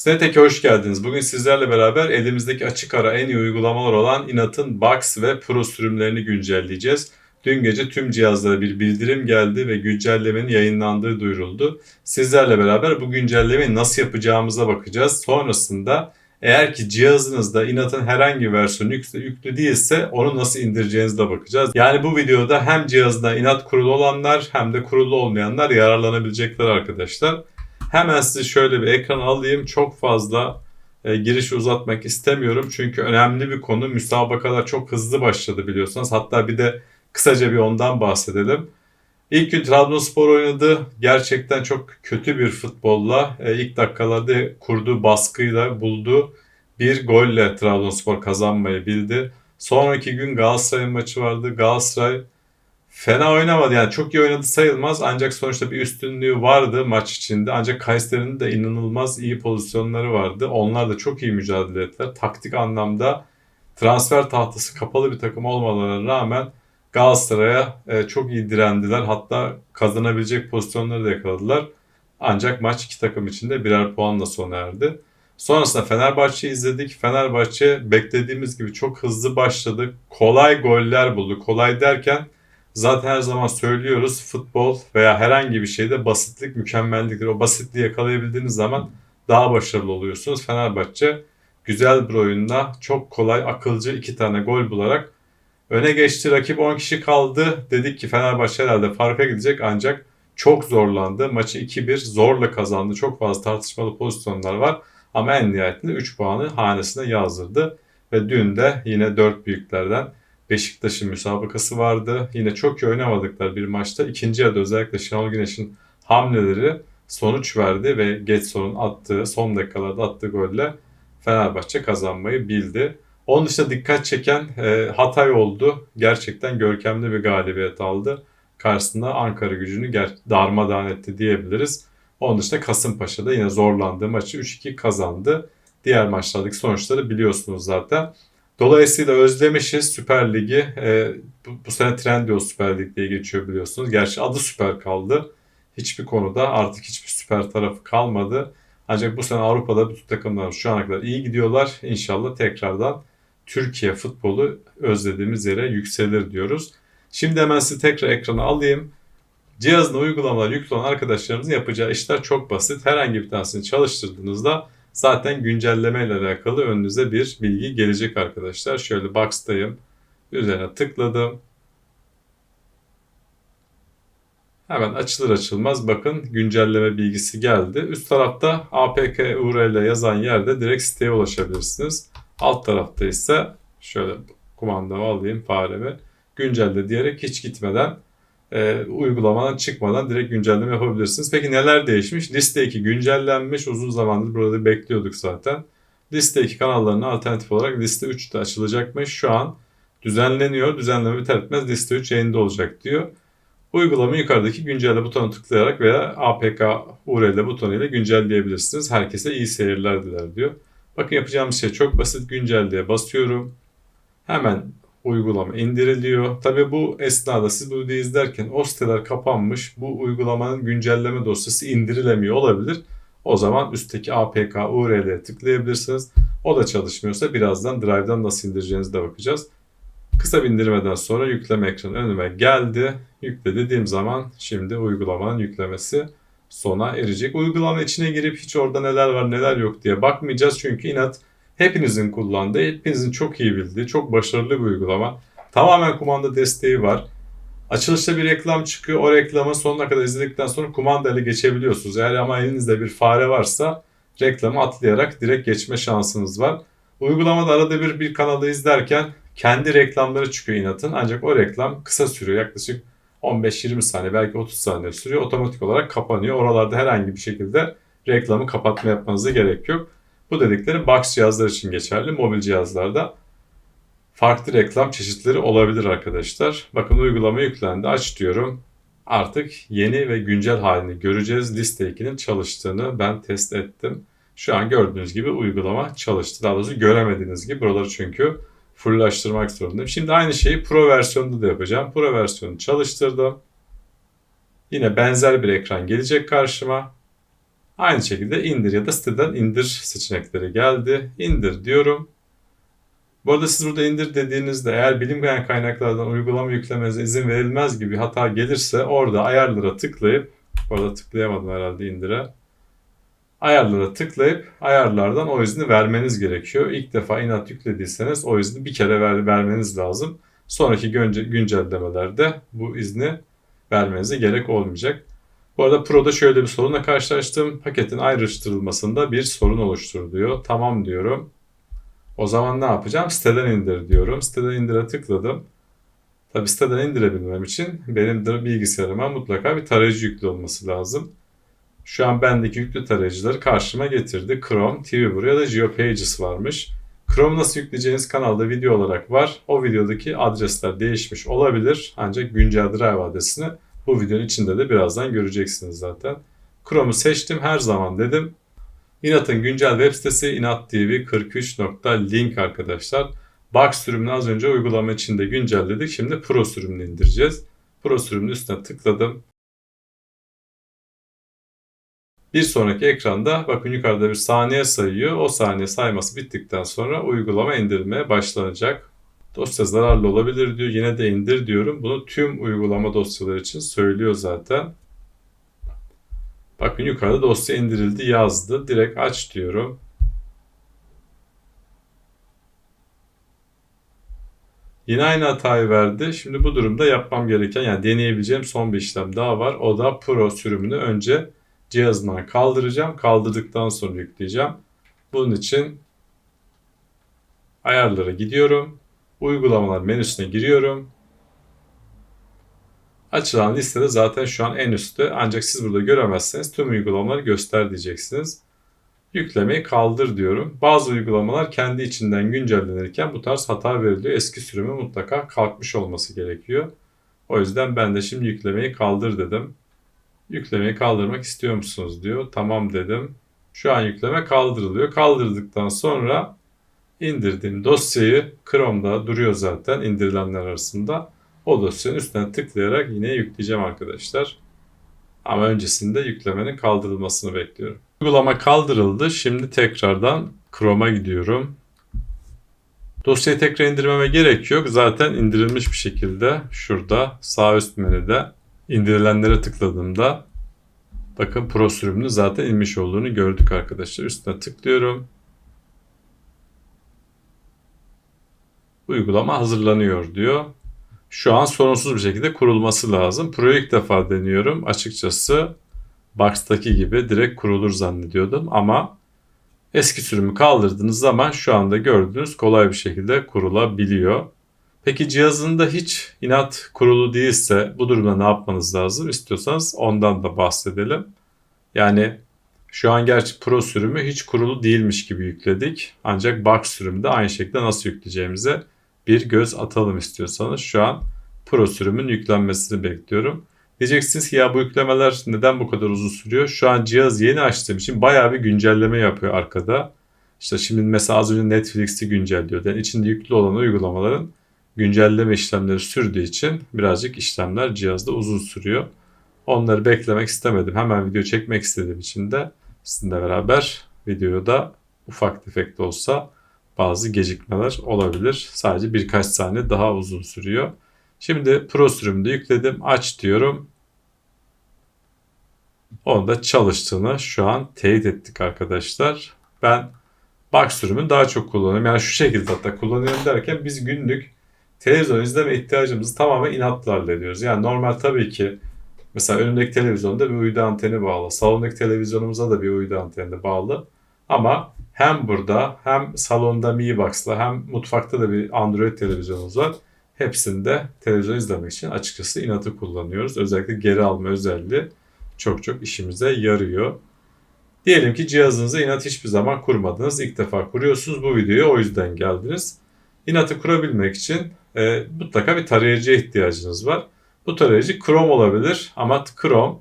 Snatek'e hoş geldiniz. Bugün sizlerle beraber elimizdeki açık ara en iyi uygulamalar olan Inat'ın Box ve Pro sürümlerini güncelleyeceğiz. Dün gece tüm cihazlara bir bildirim geldi ve güncellemenin yayınlandığı duyuruldu. Sizlerle beraber bu güncellemeyi nasıl yapacağımıza bakacağız. Sonrasında eğer ki cihazınızda Inat'ın herhangi bir versiyonu yüklü, değilse onu nasıl indireceğinize bakacağız. Yani bu videoda hem cihazında Inat kurulu olanlar hem de kurulu olmayanlar yararlanabilecekler arkadaşlar. Hemen size şöyle bir ekran alayım. Çok fazla e, girişi uzatmak istemiyorum. Çünkü önemli bir konu. Müsabakalar çok hızlı başladı biliyorsunuz. Hatta bir de kısaca bir ondan bahsedelim. İlk gün Trabzonspor oynadı. Gerçekten çok kötü bir futbolla e, ilk dakikalarda kurduğu baskıyla buldu. Bir golle Trabzonspor kazanmayı bildi. Sonraki gün Galatasaray'ın maçı vardı. Galatasaray fena oynamadı. Yani çok iyi oynadı sayılmaz. Ancak sonuçta bir üstünlüğü vardı maç içinde. Ancak Kayseri'nin de inanılmaz iyi pozisyonları vardı. Onlar da çok iyi mücadele ettiler. Taktik anlamda transfer tahtası kapalı bir takım olmalarına rağmen Galatasaray'a e, çok iyi direndiler. Hatta kazanabilecek pozisyonları da yakaladılar. Ancak maç iki takım içinde birer puanla sona erdi. Sonrasında Fenerbahçe'yi izledik. Fenerbahçe beklediğimiz gibi çok hızlı başladı. Kolay goller buldu. Kolay derken zaten her zaman söylüyoruz futbol veya herhangi bir şeyde basitlik mükemmelliktir. O basitliği yakalayabildiğiniz zaman daha başarılı oluyorsunuz. Fenerbahçe güzel bir oyunda çok kolay akılcı iki tane gol bularak öne geçti. Rakip 10 kişi kaldı. Dedik ki Fenerbahçe herhalde farka gidecek ancak çok zorlandı. Maçı 2-1 zorla kazandı. Çok fazla tartışmalı pozisyonlar var. Ama en nihayetinde 3 puanı hanesine yazdırdı. Ve dün de yine 4 büyüklerden Beşiktaş'ın müsabakası vardı. Yine çok iyi oynamadıkları bir maçta. ikinci yarıda özellikle Şenol Güneş'in hamleleri sonuç verdi ve Getson'un attığı, son dakikalarda attığı golle Fenerbahçe kazanmayı bildi. Onun dışında dikkat çeken e, Hatay oldu. Gerçekten görkemli bir galibiyet aldı. Karşısında Ankara gücünü ger- darmadağın etti diyebiliriz. Onun dışında Kasımpaşa'da yine zorlandığı maçı 3-2 kazandı. Diğer maçlardaki sonuçları biliyorsunuz zaten. Dolayısıyla özlemişiz Süper Lig'i. E, bu, bu sene Trendyol Süper Lig diye geçiyor biliyorsunuz. Gerçi adı Süper kaldı. Hiçbir konuda artık hiçbir süper tarafı kalmadı. Ancak bu sene Avrupa'da bütün takımlar şu ana kadar iyi gidiyorlar. İnşallah tekrardan Türkiye futbolu özlediğimiz yere yükselir diyoruz. Şimdi hemen sizi tekrar ekrana alayım. Cihazına uygulamalar yüklü olan arkadaşlarımızın yapacağı işler çok basit. Herhangi bir tanesini çalıştırdığınızda zaten güncelleme ile alakalı önünüze bir bilgi gelecek arkadaşlar. Şöyle Box'tayım. Üzerine tıkladım. Hemen açılır açılmaz bakın güncelleme bilgisi geldi. Üst tarafta APK URL yazan yerde direkt siteye ulaşabilirsiniz. Alt tarafta ise şöyle kumandamı alayım faremi güncelle diyerek hiç gitmeden e, uygulamadan çıkmadan direkt güncelleme yapabilirsiniz. Peki neler değişmiş? Liste 2 güncellenmiş. Uzun zamandır burada bekliyorduk zaten. Liste 2 kanallarına alternatif olarak liste 3 de açılacakmış. Şu an düzenleniyor. Düzenleme biter bitmez liste 3 yayında olacak diyor. Uygulama yukarıdaki güncelle butonu tıklayarak veya APK URL butonu ile güncelleyebilirsiniz. Herkese iyi seyirler diler diyor. Bakın yapacağım şey çok basit. Güncelleye basıyorum. Hemen uygulama indiriliyor. Tabi bu esnada siz bu videoyu izlerken o siteler kapanmış. Bu uygulamanın güncelleme dosyası indirilemiyor olabilir. O zaman üstteki APK URL'ye tıklayabilirsiniz. O da çalışmıyorsa birazdan Drive'dan nasıl indireceğinize de bakacağız. Kısa bir indirmeden sonra yükleme ekranı önüme geldi. Yükle dediğim zaman şimdi uygulamanın yüklemesi sona erecek. Uygulama içine girip hiç orada neler var neler yok diye bakmayacağız. Çünkü inat hepinizin kullandığı, hepinizin çok iyi bildiği, çok başarılı bir uygulama. Tamamen kumanda desteği var. Açılışta bir reklam çıkıyor. O reklamı sonuna kadar izledikten sonra kumanda ile geçebiliyorsunuz. Eğer ama elinizde bir fare varsa reklamı atlayarak direkt geçme şansınız var. Uygulamada arada bir bir kanalı izlerken kendi reklamları çıkıyor inatın. Ancak o reklam kısa sürüyor. Yaklaşık 15-20 saniye belki 30 saniye sürüyor. Otomatik olarak kapanıyor. Oralarda herhangi bir şekilde reklamı kapatma yapmanıza gerek yok. Bu dedikleri box cihazlar için geçerli. Mobil cihazlarda farklı reklam çeşitleri olabilir arkadaşlar. Bakın uygulama yüklendi. Aç diyorum. Artık yeni ve güncel halini göreceğiz. Liste 2'nin çalıştığını ben test ettim. Şu an gördüğünüz gibi uygulama çalıştı. Daha doğrusu göremediğiniz gibi buraları çünkü fulllaştırmak zorundayım. Şimdi aynı şeyi Pro versiyonunda da yapacağım. Pro versiyonu çalıştırdım. Yine benzer bir ekran gelecek karşıma. Aynı şekilde indir ya da siteden indir seçenekleri geldi. İndir diyorum. Bu arada siz burada indir dediğinizde eğer bilinmeyen kaynaklardan uygulama yüklemenize izin verilmez gibi hata gelirse orada ayarlara tıklayıp orada tıklayamadım herhalde indire. Ayarlara tıklayıp ayarlardan o izni vermeniz gerekiyor. İlk defa inat yüklediyseniz o izni bir kere ver, vermeniz lazım. Sonraki güncellemelerde bu izni vermenize gerek olmayacak. Bu arada Pro'da şöyle bir sorunla karşılaştım. Paketin ayrıştırılmasında bir sorun oluştur. Tamam diyorum. O zaman ne yapacağım? Siteden indir diyorum. Siteden indire tıkladım. Tabi siteden indirebilmem için benim bilgisayarıma mutlaka bir tarayıcı yüklü olması lazım. Şu an bendeki yüklü tarayıcıları karşıma getirdi. Chrome, TVBrew ya da GeoPages varmış. Chrome nasıl yükleyeceğiniz kanalda video olarak var. O videodaki adresler değişmiş olabilir. Ancak güncel drive adresini bu videonun içinde de birazdan göreceksiniz zaten. Chrome'u seçtim her zaman dedim. Inat'ın güncel web sitesi inattv43.link arkadaşlar. Box sürümünü az önce uygulama içinde güncelledik. Şimdi Pro sürümünü indireceğiz. Pro sürümünün üstüne tıkladım. Bir sonraki ekranda bakın yukarıda bir saniye sayıyor. O saniye sayması bittikten sonra uygulama indirmeye başlanacak. Dosya zararlı olabilir diyor. Yine de indir diyorum. Bunu tüm uygulama dosyaları için söylüyor zaten. Bakın yukarıda dosya indirildi yazdı. Direkt aç diyorum. Yine aynı hatayı verdi. Şimdi bu durumda yapmam gereken yani deneyebileceğim son bir işlem daha var. O da Pro sürümünü önce cihazından kaldıracağım. Kaldırdıktan sonra yükleyeceğim. Bunun için ayarlara gidiyorum. Uygulamalar menüsüne giriyorum. Açılan listede zaten şu an en üstte ancak siz burada göremezseniz tüm uygulamaları göster diyeceksiniz. Yüklemeyi kaldır diyorum. Bazı uygulamalar kendi içinden güncellenirken bu tarz hata veriliyor. Eski sürümü mutlaka kalkmış olması gerekiyor. O yüzden ben de şimdi yüklemeyi kaldır dedim. Yüklemeyi kaldırmak istiyor musunuz diyor. Tamam dedim. Şu an yükleme kaldırılıyor. Kaldırdıktan sonra indirdiğim dosyayı Chrome'da duruyor zaten indirilenler arasında. O dosyanın üstüne tıklayarak yine yükleyeceğim arkadaşlar. Ama öncesinde yüklemenin kaldırılmasını bekliyorum. Uygulama kaldırıldı. Şimdi tekrardan Chrome'a gidiyorum. Dosyayı tekrar indirmeme gerek yok. Zaten indirilmiş bir şekilde şurada sağ üst menüde indirilenlere tıkladığımda bakın Pro sürümünün zaten inmiş olduğunu gördük arkadaşlar. Üstüne tıklıyorum. Uygulama hazırlanıyor diyor. Şu an sorunsuz bir şekilde kurulması lazım. Pro'yu ilk defa deniyorum. Açıkçası Box'taki gibi direkt kurulur zannediyordum ama eski sürümü kaldırdığınız zaman şu anda gördüğünüz kolay bir şekilde kurulabiliyor. Peki cihazında hiç inat kurulu değilse bu durumda ne yapmanız lazım? İstiyorsanız ondan da bahsedelim. Yani şu an gerçi Pro sürümü hiç kurulu değilmiş gibi yükledik. Ancak Box sürümü de aynı şekilde nasıl yükleyeceğimize bir göz atalım istiyorsanız. Şu an Pro sürümün yüklenmesini bekliyorum. Diyeceksiniz ki ya bu yüklemeler neden bu kadar uzun sürüyor? Şu an cihaz yeni açtığım için bayağı bir güncelleme yapıyor arkada. İşte şimdi mesela az önce Netflix'i güncelliyor. Yani içinde yüklü olan uygulamaların güncelleme işlemleri sürdüğü için birazcık işlemler cihazda uzun sürüyor. Onları beklemek istemedim. Hemen video çekmek istediğim için de sizinle beraber videoda ufak tefek de olsa bazı gecikmeler olabilir. Sadece birkaç saniye daha uzun sürüyor. Şimdi Pro sürümde yükledim. Aç diyorum. Onun da çalıştığını şu an teyit ettik arkadaşlar. Ben Box sürümünü daha çok kullanıyorum. Yani şu şekilde hatta kullanıyorum derken biz günlük televizyon izleme ihtiyacımızı tamamen inatlarla ediyoruz. Yani normal tabii ki mesela önümdeki televizyonda bir uydu anteni bağlı. Salondaki televizyonumuza da bir uydu anteni bağlı. Ama hem burada hem salonda Mi Box'la hem mutfakta da bir Android televizyonumuz var. Hepsinde televizyon izlemek için açıkçası inatı kullanıyoruz. Özellikle geri alma özelliği çok çok işimize yarıyor. Diyelim ki cihazınızı inat hiçbir zaman kurmadınız. İlk defa kuruyorsunuz. Bu videoya o yüzden geldiniz. İnatı kurabilmek için e, mutlaka bir tarayıcıya ihtiyacınız var. Bu tarayıcı Chrome olabilir ama Chrome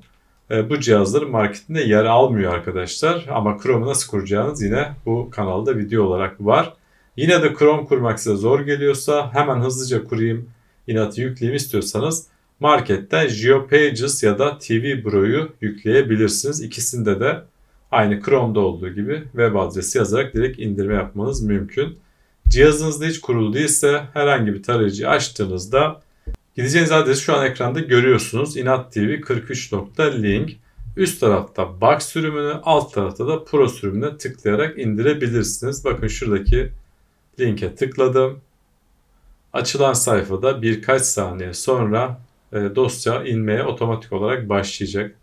bu cihazların marketinde yer almıyor arkadaşlar. Ama Chrome'u nasıl kuracağınız yine bu kanalda video olarak var. Yine de Chrome kurmak size zor geliyorsa hemen hızlıca kurayım, inatı yükleyeyim istiyorsanız marketten GeoPages ya da TV Bro'yu yükleyebilirsiniz. İkisinde de aynı Chrome'da olduğu gibi web adresi yazarak direkt indirme yapmanız mümkün. Cihazınızda hiç kurulu değilse herhangi bir tarayıcı açtığınızda gideceğiniz adresi şu an ekranda görüyorsunuz. Inat TV 43.link. Üst tarafta Box sürümünü, alt tarafta da Pro sürümüne tıklayarak indirebilirsiniz. Bakın şuradaki linke tıkladım. Açılan sayfada birkaç saniye sonra e, dosya inmeye otomatik olarak başlayacak.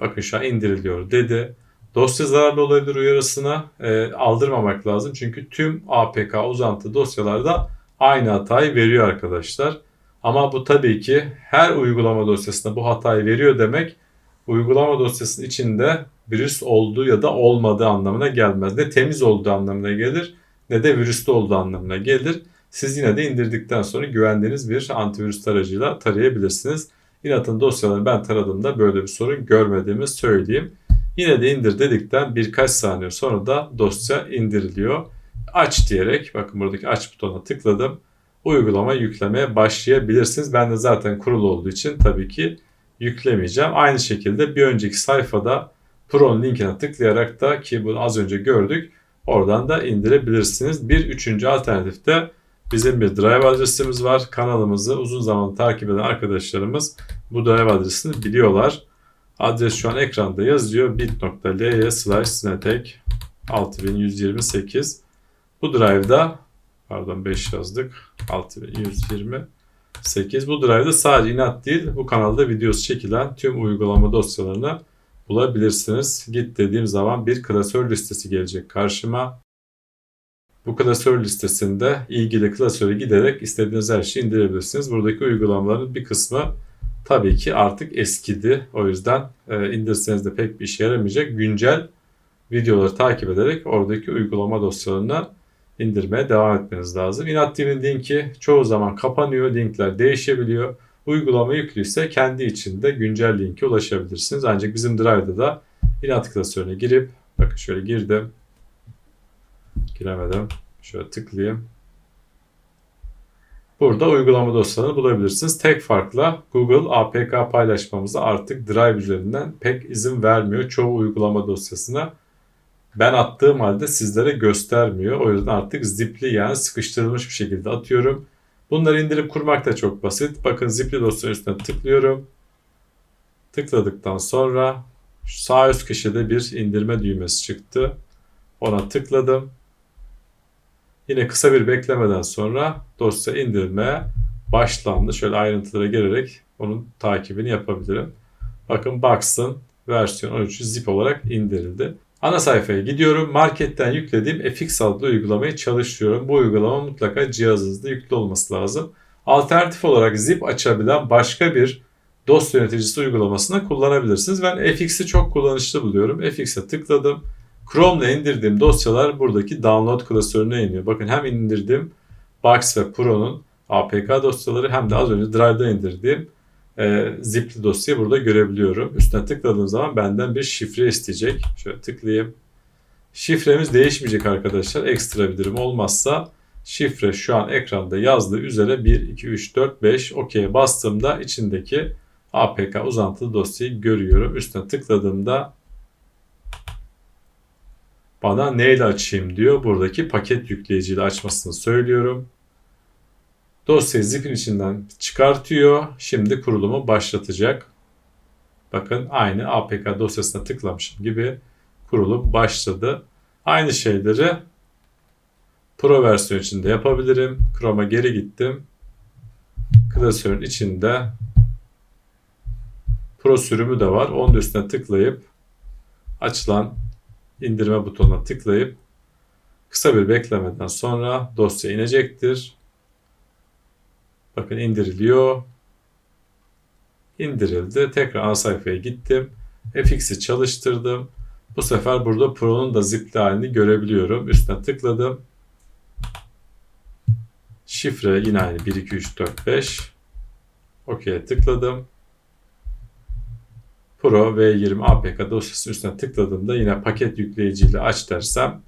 Bakın şu an indiriliyor dedi. Dosya zararlı olabilir uyarısına e, aldırmamak lazım. Çünkü tüm APK uzantı dosyalarda aynı hatayı veriyor arkadaşlar. Ama bu tabii ki her uygulama dosyasında bu hatayı veriyor demek uygulama dosyasının içinde virüs olduğu ya da olmadığı anlamına gelmez. Ne temiz olduğu anlamına gelir ne de virüslü olduğu anlamına gelir. Siz yine de indirdikten sonra güvendiğiniz bir antivirüs tarayıcıyla tarayabilirsiniz. İnat'ın dosyalarını ben taradığımda böyle bir sorun görmediğimi söyleyeyim. Yine de indir dedikten birkaç saniye sonra da dosya indiriliyor. Aç diyerek bakın buradaki aç butonuna tıkladım. Uygulama yüklemeye başlayabilirsiniz. Ben de zaten kurulu olduğu için tabii ki yüklemeyeceğim. Aynı şekilde bir önceki sayfada Pro'nun linkine tıklayarak da ki bunu az önce gördük oradan da indirebilirsiniz. Bir üçüncü alternatifte bizim bir drive adresimiz var. Kanalımızı uzun zaman takip eden arkadaşlarımız bu drive adresini biliyorlar. Adres şu an ekranda yazıyor. bit.ly slash sinetek 6128. Bu drive'da pardon 5 yazdık. 6128. Bu drive'da sadece inat değil bu kanalda videosu çekilen tüm uygulama dosyalarını bulabilirsiniz. Git dediğim zaman bir klasör listesi gelecek karşıma. Bu klasör listesinde ilgili klasöre giderek istediğiniz her şeyi indirebilirsiniz. Buradaki uygulamaların bir kısmı tabii ki artık eskidi. O yüzden e, indirseniz de pek bir işe yaramayacak. Güncel videoları takip ederek oradaki uygulama dosyalarını indirmeye devam etmeniz lazım. Inactive'in linki çoğu zaman kapanıyor. Linkler değişebiliyor. Uygulama yüklüyse kendi içinde güncel linke ulaşabilirsiniz. Ancak bizim Drive'da da inat klasörüne girip bakın şöyle girdim. Giremedim. Şöyle tıklayayım. Burada uygulama dosyalarını bulabilirsiniz. Tek farkla Google APK paylaşmamıza artık Drive üzerinden pek izin vermiyor. Çoğu uygulama dosyasına ben attığım halde sizlere göstermiyor. O yüzden artık zipli yani sıkıştırılmış bir şekilde atıyorum. Bunları indirip kurmak da çok basit. Bakın zipli dosya üstüne tıklıyorum. Tıkladıktan sonra sağ üst köşede bir indirme düğmesi çıktı. Ona tıkladım. Yine kısa bir beklemeden sonra dosya indirilmeye başlandı. Şöyle ayrıntılara girerek onun takibini yapabilirim. Bakın Box'ın versiyon 13 zip olarak indirildi. Ana sayfaya gidiyorum. Marketten yüklediğim FX adlı uygulamayı çalıştırıyorum. Bu uygulama mutlaka cihazınızda yüklü olması lazım. Alternatif olarak zip açabilen başka bir dosya yöneticisi uygulamasını kullanabilirsiniz. Ben FX'i çok kullanışlı buluyorum. FX'e tıkladım. Chrome'la indirdiğim dosyalar buradaki download klasörüne iniyor. Bakın hem indirdiğim Box ve Pro'nun APK dosyaları hem de az önce Drive'da indirdiğim e, zipli dosyayı burada görebiliyorum. Üstüne tıkladığım zaman benden bir şifre isteyecek. Şöyle tıklayayım. Şifremiz değişmeyecek arkadaşlar. Ekstra bir durum olmazsa şifre şu an ekranda yazdığı üzere 1, 2, 3, 4, 5 OK'ye bastığımda içindeki APK uzantılı dosyayı görüyorum. Üstüne tıkladığımda bana neyle açayım diyor. Buradaki paket yükleyiciyle açmasını söylüyorum. Dosyayı zipin içinden çıkartıyor. Şimdi kurulumu başlatacak. Bakın aynı APK dosyasına tıklamışım gibi kurulum başladı. Aynı şeyleri Pro versiyon içinde yapabilirim. Chrome'a geri gittim. Klasörün içinde Pro sürümü de var. Onun üstüne tıklayıp açılan indirme butonuna tıklayıp kısa bir beklemeden sonra dosya inecektir. Bakın indiriliyor. İndirildi. Tekrar ana sayfaya gittim. FX'i çalıştırdım. Bu sefer burada Pro'nun da zipli halini görebiliyorum. Üstüne tıkladım. Şifre yine aynı 1, 2, 3, 4, 5. OK'ye tıkladım. Pro V20 APK dosyası üstüne tıkladığımda yine paket yükleyiciyle aç dersem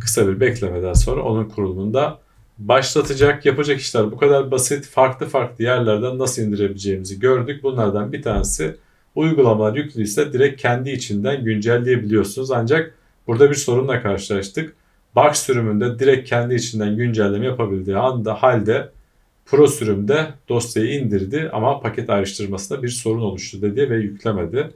kısa bir beklemeden sonra onun kurulumunda başlatacak, yapacak işler bu kadar basit. Farklı farklı yerlerden nasıl indirebileceğimizi gördük. Bunlardan bir tanesi Uygulamalar yüklüyse direkt kendi içinden güncelleyebiliyorsunuz. Ancak burada bir sorunla karşılaştık. Box sürümünde direkt kendi içinden güncelleme yapabildiği anda halde Pro sürümde dosyayı indirdi ama paket ayrıştırmasında bir sorun oluştu dedi ve yüklemedi.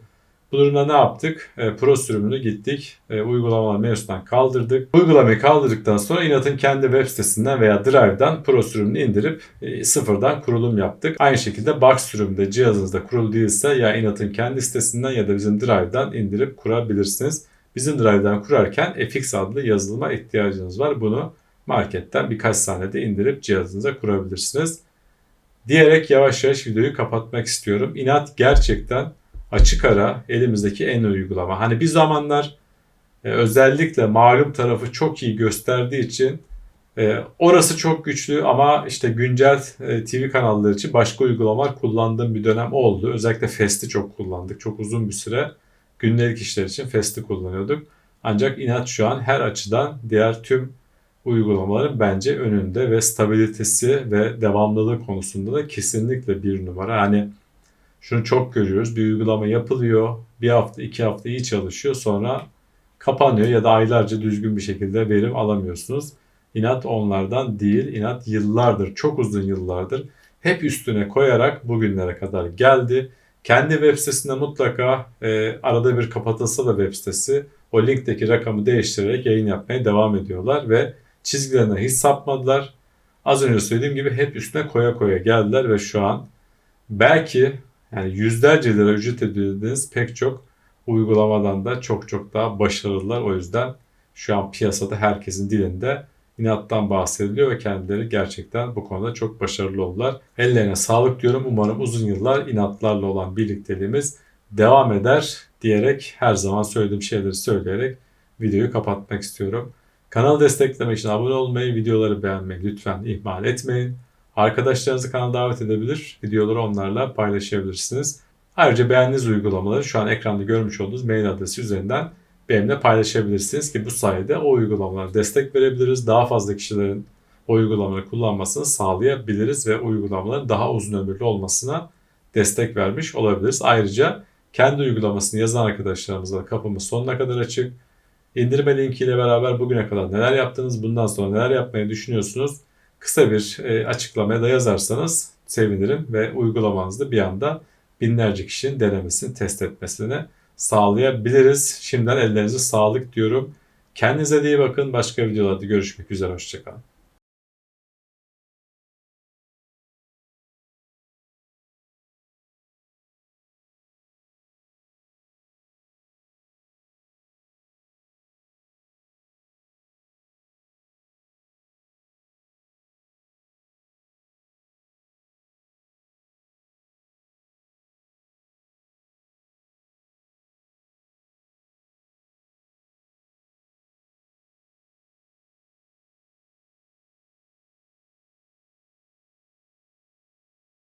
Bu durumda ne yaptık? E, Pro sürümünü gittik. E, uygulamalar menüsünden kaldırdık. Uygulamayı kaldırdıktan sonra Inat'ın kendi web sitesinden veya Drive'dan Pro sürümünü indirip e, sıfırdan kurulum yaptık. Aynı şekilde Box sürümünde cihazınızda kurulu değilse ya Inat'ın kendi sitesinden ya da bizim Drive'dan indirip kurabilirsiniz. Bizim Drive'dan kurarken FX adlı yazılıma ihtiyacınız var. Bunu marketten birkaç saniyede indirip cihazınıza kurabilirsiniz. Diyerek yavaş yavaş videoyu kapatmak istiyorum. Inat gerçekten açık ara elimizdeki en uygulama. Hani bir zamanlar e, özellikle malum tarafı çok iyi gösterdiği için e, orası çok güçlü ama işte güncel e, TV kanalları için başka uygulamalar kullandığım bir dönem oldu. Özellikle Fast'i çok kullandık. Çok uzun bir süre gündelik işler için Fast'i kullanıyorduk. Ancak inat şu an her açıdan diğer tüm uygulamaların bence önünde ve stabilitesi ve devamlılığı konusunda da kesinlikle bir numara. Hani şunu çok görüyoruz. Bir uygulama yapılıyor. Bir hafta, iki hafta iyi çalışıyor. Sonra kapanıyor ya da aylarca düzgün bir şekilde verim alamıyorsunuz. İnat onlardan değil. İnat yıllardır, çok uzun yıllardır hep üstüne koyarak bugünlere kadar geldi. Kendi web sitesinde mutlaka e, arada bir kapatılsa da web sitesi o linkteki rakamı değiştirerek yayın yapmaya devam ediyorlar ve çizgilerine hiç sapmadılar. Az önce söylediğim gibi hep üstüne koya koya geldiler ve şu an belki yani yüzlerce lira ücret ödediğiniz pek çok uygulamadan da çok çok daha başarılılar. O yüzden şu an piyasada herkesin dilinde inattan bahsediliyor ve kendileri gerçekten bu konuda çok başarılı oldular. Ellerine sağlık diyorum. Umarım uzun yıllar inatlarla olan birlikteliğimiz devam eder diyerek her zaman söylediğim şeyleri söyleyerek videoyu kapatmak istiyorum. Kanalı desteklemek için abone olmayı, videoları beğenmeyi lütfen ihmal etmeyin. Arkadaşlarınızı kanala davet edebilir, videoları onlarla paylaşabilirsiniz. Ayrıca beğendiğiniz uygulamaları şu an ekranda görmüş olduğunuz mail adresi üzerinden benimle paylaşabilirsiniz ki bu sayede o uygulamalara destek verebiliriz. Daha fazla kişilerin o uygulamaları kullanmasını sağlayabiliriz ve uygulamaların daha uzun ömürlü olmasına destek vermiş olabiliriz. Ayrıca kendi uygulamasını yazan arkadaşlarımıza kapımız sonuna kadar açık. İndirme linkiyle beraber bugüne kadar neler yaptınız, bundan sonra neler yapmayı düşünüyorsunuz? Kısa bir e, açıklamaya da yazarsanız sevinirim ve uygulamanızda bir anda binlerce kişinin denemesini, test etmesini sağlayabiliriz. Şimdiden ellerinize sağlık diyorum. Kendinize iyi bakın. Başka videolarda görüşmek üzere. Hoşçakalın.